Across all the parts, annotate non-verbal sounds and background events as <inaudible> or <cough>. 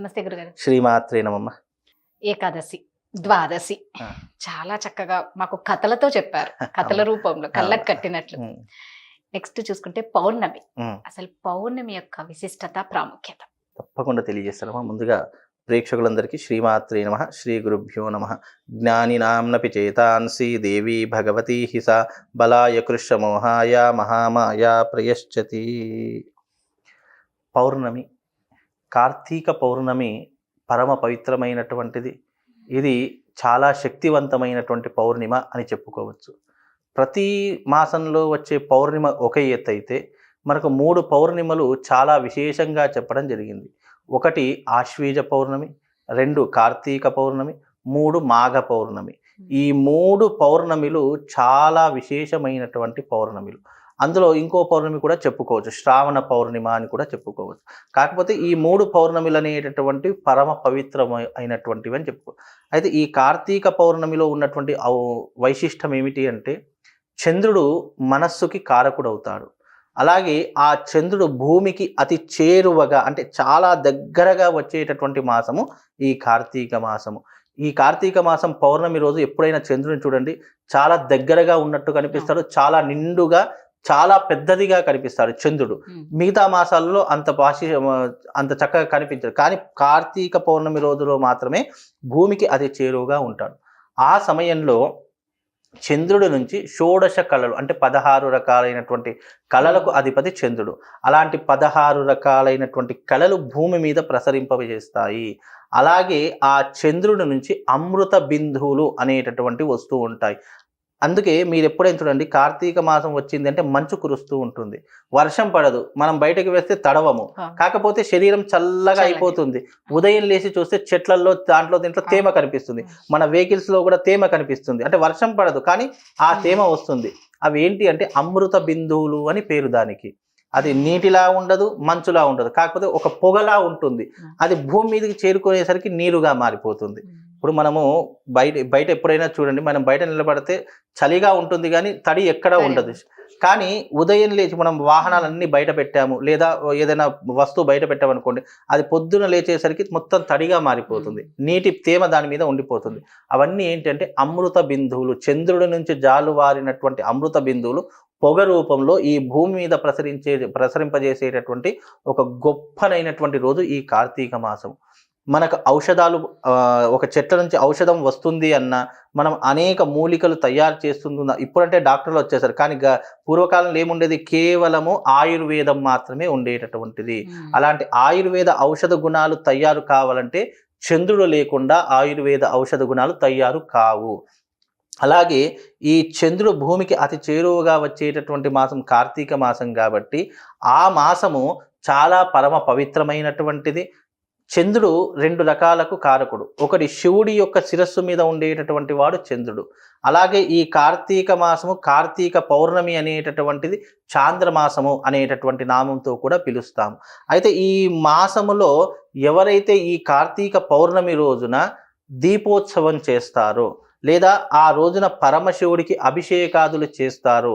నమస్తే గురుగారు. శ్రీమాత్రే నమమ్మ ఏకాదశి ద్వాదశి. చాలా చక్కగా మాకు కథలతో చెప్పారు. <laughs> కథల రూపంలో కళ్ళకు కట్టినట్లు. నెక్స్ట్ చూసుకుంటే పౌర్ణమి. అసలు పౌర్ణమి యొక్క విశిష్టత ప్రాముఖ్యత. తప్పకుండా తెలియజేస్తానమ్మా. ముందుగా ప్రేక్షకులందరికీ శ్రీమాత్రే నమ శ్రీ గురుభ్యో నమ. జ్ఞానినాంనపి చేతాంసి దేవి భగవతి హిస బలాయ కృష్ణమోహాయ మహామాయ ప్రయశ్చతి. పౌర్ణమి. కార్తీక పౌర్ణమి పరమ పవిత్రమైనటువంటిది. ఇది చాలా శక్తివంతమైనటువంటి పౌర్ణిమ అని చెప్పుకోవచ్చు. ప్రతి మాసంలో వచ్చే పౌర్ణిమ ఒక ఎత్తు అయితే మనకు మూడు పౌర్ణిమలు చాలా విశేషంగా చెప్పడం జరిగింది. ఒకటి ఆశ్వీజ పౌర్ణమి రెండు కార్తీక పౌర్ణమి మూడు మాఘ పౌర్ణమి. ఈ మూడు పౌర్ణమిలు చాలా విశేషమైనటువంటి పౌర్ణమిలు. అందులో ఇంకో పౌర్ణమి కూడా చెప్పుకోవచ్చు. శ్రావణ పౌర్ణిమ అని కూడా చెప్పుకోవచ్చు. కాకపోతే ఈ మూడు పౌర్ణమిలు అనేటటువంటి పరమ పవిత్రమై అయినటువంటివి అని చెప్పుకో అయితే ఈ కార్తీక పౌర్ణమిలో ఉన్నటువంటి వైశిష్టం ఏమిటి అంటే చంద్రుడు మనస్సుకి కారకుడవుతాడు. అలాగే ఆ చంద్రుడు భూమికి అతి చేరువగా అంటే చాలా దగ్గరగా వచ్చేటటువంటి మాసము ఈ కార్తీక మాసము. ఈ కార్తీక మాసం పౌర్ణమి రోజు ఎప్పుడైనా చంద్రుని చూడండి చాలా దగ్గరగా ఉన్నట్టు కనిపిస్తాడు చాలా నిండుగా చాలా పెద్దదిగా కనిపిస్తాడు చంద్రుడు. మిగతా మాసాల్లో అంత పాసి అంత చక్కగా కనిపించదు కానీ కార్తీక పౌర్ణమి రోజులో మాత్రమే భూమికి అతి చేరువుగా ఉంటాడు. ఆ సమయంలో చంద్రుడి నుంచి షోడశ కళలు అంటే పదహారు రకాలైనటువంటి కళలకు అధిపతి చంద్రుడు. అలాంటి పదహారు రకాలైనటువంటి కళలు భూమి మీద ప్రసరింపజేస్తాయి. అలాగే ఆ చంద్రుడి నుంచి అమృత బిందువులు అనేటటువంటి వస్తూ ఉంటాయి. అందుకే మీరు ఎప్పుడైనా చూడండి కార్తీక మాసం వచ్చింది అంటే మంచు కురుస్తూ ఉంటుంది. వర్షం పడదు. మనం బయటకు వేస్తే తడవము. కాకపోతే శరీరం చల్లగా. అయిపోతుంది. ఉదయం లేచి చూస్తే చెట్లలో దాంట్లో దీంట్లో. తేమ కనిపిస్తుంది. మన వెహికల్స్లో కూడా తేమ కనిపిస్తుంది. అంటే వర్షం పడదు కానీ ఆ. తేమ వస్తుంది. అవి ఏంటి అంటే అమృత బిందువులు అని పేరు దానికి. అది నీటిలా ఉండదు మంచులా ఉండదు. కాకపోతే ఒక పొగలా ఉంటుంది. అది భూమి మీదకి చేరుకునేసరికి నీరుగా మారిపోతుంది. ఇప్పుడు మనము బయట బయట ఎప్పుడైనా చూడండి మనం బయట నిలబడితే చలిగా ఉంటుంది కానీ తడి ఎక్కడ ఉండదు. కానీ ఉదయం లేచి మనం వాహనాలన్నీ బయట పెట్టాము లేదా ఏదైనా వస్తువు బయట పెట్టామనుకోండి అది పొద్దున లేచేసరికి మొత్తం తడిగా మారిపోతుంది. నీటి తేమ దాని మీద ఉండిపోతుంది. అవన్నీ ఏంటంటే అమృత బిందువులు చంద్రుడి నుంచి జాలువారినటువంటి అమృత బిందువులు పొగ రూపంలో ఈ భూమి మీద ప్రసరించే ప్రసరింపజేసేటటువంటి ఒక గొప్పనైనటువంటి రోజు ఈ కార్తీక మాసం మనకు ఔషధాలు ఒక చెట్ల నుంచి ఔషధం వస్తుంది అన్న మనం అనేక మూలికలు తయారు చేస్తుంది ఇప్పుడంటే డాక్టర్లు వచ్చేసారు. కానీ పూర్వకాలంలో ఏముండేది? కేవలము ఆయుర్వేదం మాత్రమే ఉండేటటువంటిది. అలాంటి ఆయుర్వేద ఔషధ గుణాలు తయారు కావాలంటే చంద్రుడు లేకుండా ఆయుర్వేద ఔషధ గుణాలు తయారు కావు. అలాగే ఈ చంద్రుడు భూమికి అతి చేరువగా వచ్చేటటువంటి మాసం కార్తీక మాసం కాబట్టి ఆ మాసము చాలా పరమ పవిత్రమైనటువంటిది. చంద్రుడు రెండు రకాలకు కారకుడు. ఒకటి శివుడి యొక్క శిరస్సు మీద ఉండేటటువంటి వాడు చంద్రుడు. అలాగే ఈ కార్తీక మాసము కార్తీక పౌర్ణమి అనేటటువంటిది చాంద్రమాసము అనేటటువంటి నామంతో కూడా పిలుస్తాము. అయితే ఈ మాసములో ఎవరైతే ఈ కార్తీక పౌర్ణమి రోజున దీపోత్సవం చేస్తారో లేదా ఆ రోజున పరమశివుడికి అభిషేకాదులు చేస్తారు.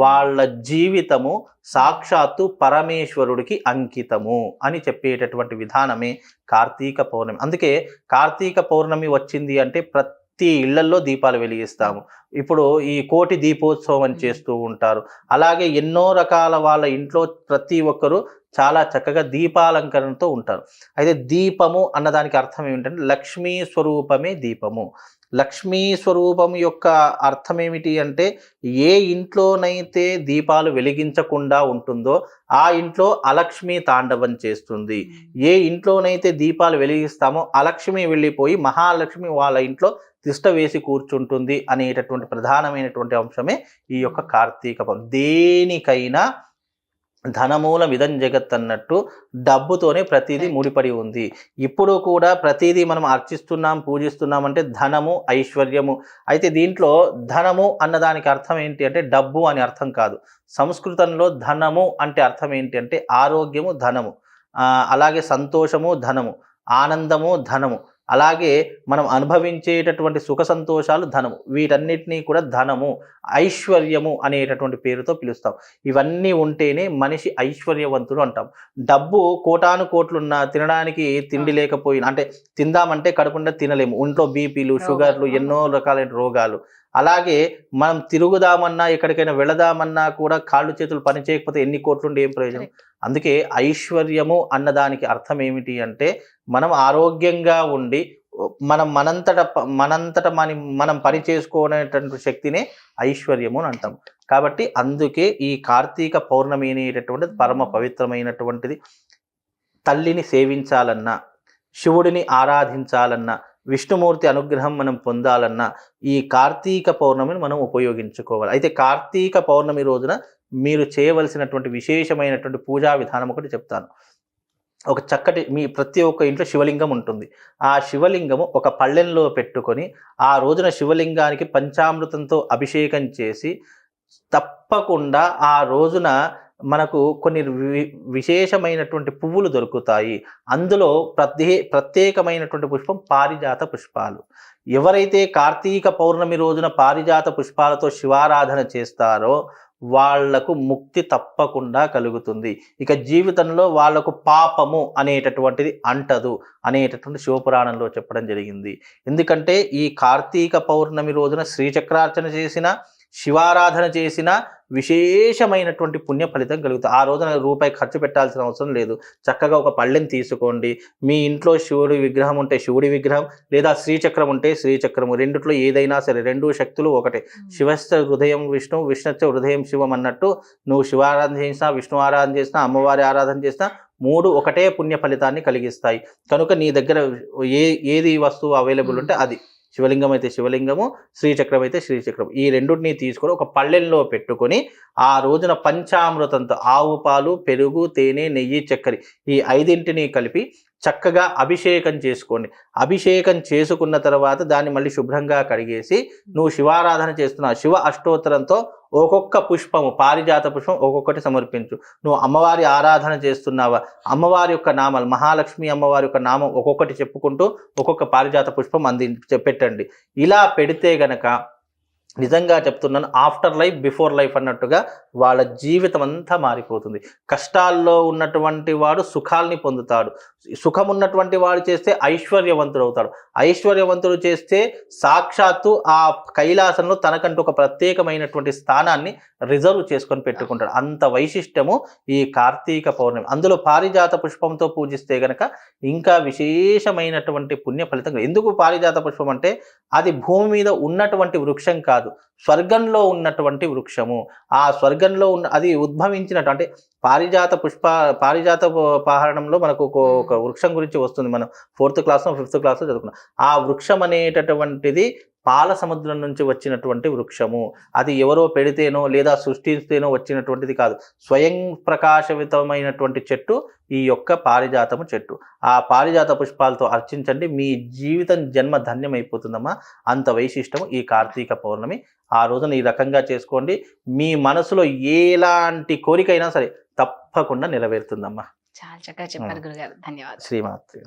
వాళ్ళ జీవితము సాక్షాత్తు పరమేశ్వరుడికి అంకితము అని చెప్పేటటువంటి విధానమే కార్తీక పౌర్ణమి. అందుకే కార్తీక పౌర్ణమి వచ్చింది అంటే ప్రతి ఇళ్ళల్లో దీపాలు వెలిగిస్తాము. ఇప్పుడు ఈ కోటి దీపోత్సవం అని చేస్తూ ఉంటారు. అలాగే ఎన్నో రకాల వాళ్ళ ఇంట్లో ప్రతి ఒక్కరూ చాలా చక్కగా దీపాలంకరణతో ఉంటారు. అయితే దీపము అన్నదానికి అర్థం ఏమిటంటే లక్ష్మీ స్వరూపమే దీపము. లక్ష్మీ స్వరూపం యొక్క అర్థం ఏమిటి అంటే ఏ ఇంట్లోనైతే దీపాలు వెలిగించకుండా ఉంటుందో ఆ ఇంట్లో అలక్ష్మి తాండవం చేస్తుంది. ఏ ఇంట్లోనైతే దీపాలు వెలిగిస్తామో అలక్ష్మి వెళ్ళిపోయి మహాలక్ష్మి వాళ్ళ ఇంట్లో తిష్ట వేసి కూర్చుంటుంది అనేటటువంటి ప్రధానమైనటువంటి అంశమే ఈ యొక్క కార్తీక పౌర్ణమి దేనికైనా ధనమూలం ఇదం జగత్ అన్నట్టు డబ్బుతోనే ప్రతిదీ ముడిపడి ఉంది. ఇప్పుడు కూడా ప్రతిదీ మనం అర్చిస్తున్నాం పూజిస్తున్నాం అంటే ధనము ఐశ్వర్యము. అయితే దీంట్లో ధనము అన్నదానికి అర్థం ఏంటి అంటే డబ్బు అని అర్థం కాదు. సంస్కృతంలో ధనము అంటే అర్థం ఏంటి అంటే ఆరోగ్యము ధనము. అలాగే సంతోషము ధనము. ఆనందము ధనము. అలాగే మనం అనుభవించేటటువంటి సుఖ సంతోషాలు ధనము. వీటన్నిటినీ కూడా ధనము ఐశ్వర్యము అనేటటువంటి పేరుతో పిలుస్తాం. ఇవన్నీ ఉంటేనే మనిషి ఐశ్వర్యవంతుడు అంటాం. డబ్బు కోటాను కోట్లున్న తినడానికి తిండి లేకపోయినా అంటే తిందామంటే కడుపుండా తినలేము. ఒంట్లో బీపీలు షుగర్లు. ఎన్నో రకాలైన రోగాలు. అలాగే మనం తిరుగుదామన్నా ఎక్కడికైనా వెళదామన్నా కూడా కాళ్ళు చేతులు పని చేయకపోతే ఎన్ని కోట్లుండి ఏం ప్రయోజనం? అందుకే ఐశ్వర్యము అన్నదానికి అర్థం ఏమిటి అంటే మనం ఆరోగ్యంగా ఉండి మనం మనంతట మనంతట మన మనం పని చేసుకునేటువంటి శక్తినే ఐశ్వర్యము అని అంటాం. కాబట్టి అందుకే ఈ కార్తీక పౌర్ణమి అనేటటువంటిది పరమ పవిత్రమైనటువంటిది. తల్లిని సేవించాలన్నా శివుడిని ఆరాధించాలన్నా విష్ణుమూర్తి అనుగ్రహం మనం పొందాలన్నా ఈ కార్తీక పౌర్ణమిని మనం ఉపయోగించుకోవాలి. అయితే కార్తీక పౌర్ణమి రోజున మీరు చేయవలసినటువంటి విశేషమైనటువంటి పూజా విధానం ఒకటి చెప్తాను. ఒక చక్కటి మీ ప్రతి ఒక్క ఇంట్లో శివలింగం ఉంటుంది. ఆ శివలింగము ఒక పళ్ళెంలో పెట్టుకొని ఆ రోజున శివలింగానికి పంచామృతంతో అభిషేకం చేసి తప్పకుండా ఆ రోజున మనకు కొన్ని వి- విశేషమైనటువంటి పువ్వులు దొరుకుతాయి. అందులో ప్రత్యే ప్రత్యేకమైనటువంటి పుష్పం పారిజాత పుష్పాలు. ఎవరైతే కార్తీక పౌర్ణమి రోజున పారిజాత పుష్పాలతో శివారాధన చేస్తారో వాళ్ళకు ముక్తి తప్పకుండా కలుగుతుంది. ఇక జీవితంలో వాళ్ళకు పాపము అనేటటువంటిది అంటదు అనేటటువంటి శివపురాణంలో చెప్పడం జరిగింది. ఎందుకంటే ఈ కార్తీక పౌర్ణమి రోజున శ్రీచక్రార్చన చేసిన శివారాధన చేసిన విశేషమైనటువంటి పుణ్య ఫలితం కలుగుతుంది. ఆ రోజున రూపాయి ఖర్చు పెట్టాల్సిన అవసరం లేదు. చక్కగా ఒక పళ్ళెం తీసుకోండి. మీ ఇంట్లో శివుడి విగ్రహం ఉంటే శివుడి విగ్రహం లేదా శ్రీచక్రం ఉంటే శ్రీచక్రము. రెండిట్లో ఏదైనా సరే రెండు శక్తులు ఒకటే. శివస్థ హృదయం విష్ణు విష్ణుచ్చ హృదయం శివం అన్నట్టు నువ్వు శివారాధన చేసినా విష్ణు ఆరాధన చేసినా అమ్మవారి ఆరాధన చేసినా మూడు ఒకటే పుణ్య ఫలితాన్ని కలిగిస్తాయి. కనుక నీ దగ్గర ఏ ఏది వస్తువు అవైలబుల్ ఉంటే అది. శివలింగం అయితే శివలింగము శ్రీచక్రం అయితే శ్రీచక్రం. ఈ రెండింటిని తీసుకొని ఒక పళ్ళెంలో పెట్టుకొని ఆ రోజున పంచామృతంతో ఆవు పాలు పెరుగు తేనె నెయ్యి చక్కెర ఈ ఐదింటిని కలిపి చక్కగా అభిషేకం చేసుకోండి. అభిషేకం చేసుకున్న తర్వాత దాన్ని మళ్ళీ శుభ్రంగా కడిగేసి నువ్వు శివారాధన చేస్తున్నావు. శివ అష్టోత్తరంతో ఒక్కొక్క పుష్పము పారిజాత పుష్పం ఒక్కొక్కటి సమర్పించు. నువ్వు అమ్మవారి ఆరాధన చేస్తున్నావా? అమ్మవారి యొక్క నామాలు మహాలక్ష్మి అమ్మవారి యొక్క నామం ఒక్కొక్కటి చెప్పుకుంటూ ఒక్కొక్క పారిజాత పుష్పం అంది పెట్టండి ఇలా పెడితే గనక నిజంగా చెప్తున్నాను ఆఫ్టర్ లైఫ్ బిఫోర్ లైఫ్ అన్నట్టుగా వాళ్ళ జీవితం అంతా మారిపోతుంది. కష్టాల్లో ఉన్నటువంటి వాడు సుఖాల్ని పొందుతాడు. సుఖం ఉన్నటువంటి వాడు చేస్తే ఐశ్వర్యవంతుడు అవుతాడు. ఐశ్వర్యవంతుడు చేస్తే సాక్షాత్తు ఆ కైలాసంలో తనకంటూ ఒక ప్రత్యేకమైనటువంటి స్థానాన్ని రిజర్వ్ చేసుకొని పెట్టుకుంటాడు. అంత వైశిష్టము ఈ కార్తీక పౌర్ణమి. అందులో పారిజాత పుష్పంతో పూజిస్తే గనక ఇంకా విశేషమైనటువంటి పుణ్య ఫలితం ఎందుకు పారిజాత పుష్పం అంటే అది భూమి మీద ఉన్నటువంటి వృక్షం కాదు. స్వర్గంలో ఉన్నటువంటి వృక్షము. ఆ స్వర్గంలో ఉన్న అది ఉద్భవించినట్టు అంటే పారిజాత పుష్ప పారిజాత పహారణంలో మనకు ఒక ఒక వృక్షం గురించి వస్తుంది. మనం ఫోర్త్ క్లాస్లో ఫిఫ్త్ క్లాస్లో చదువుకున్నాం. ఆ వృక్షం అనేటటువంటిది పాల సముద్రం నుంచి వచ్చినటువంటి వృక్షము. అది ఎవరో పెడితేనో లేదా సృష్టిస్తేనో వచ్చినటువంటిది కాదు. స్వయం ప్రకాశవితమైనటువంటి చెట్టు ఈ యొక్క పారిజాతము చెట్టు. ఆ పారిజాత పుష్పాలతో అర్చించండి. మీ జీవితం జన్మ ధన్యమైపోతుందమ్మా. అంత వైశిష్టము ఈ కార్తీక పౌర్ణమి. ఆ రోజున ఈ రకంగా చేసుకోండి. మీ మనసులో ఎలాంటి కోరికైనా సరే తప్పకుండా నెరవేరుతుందమ్మా. చాలా చక్కగా చెప్పారు గురుగారు. ధన్యవాదాలు. శ్రీమాత్రి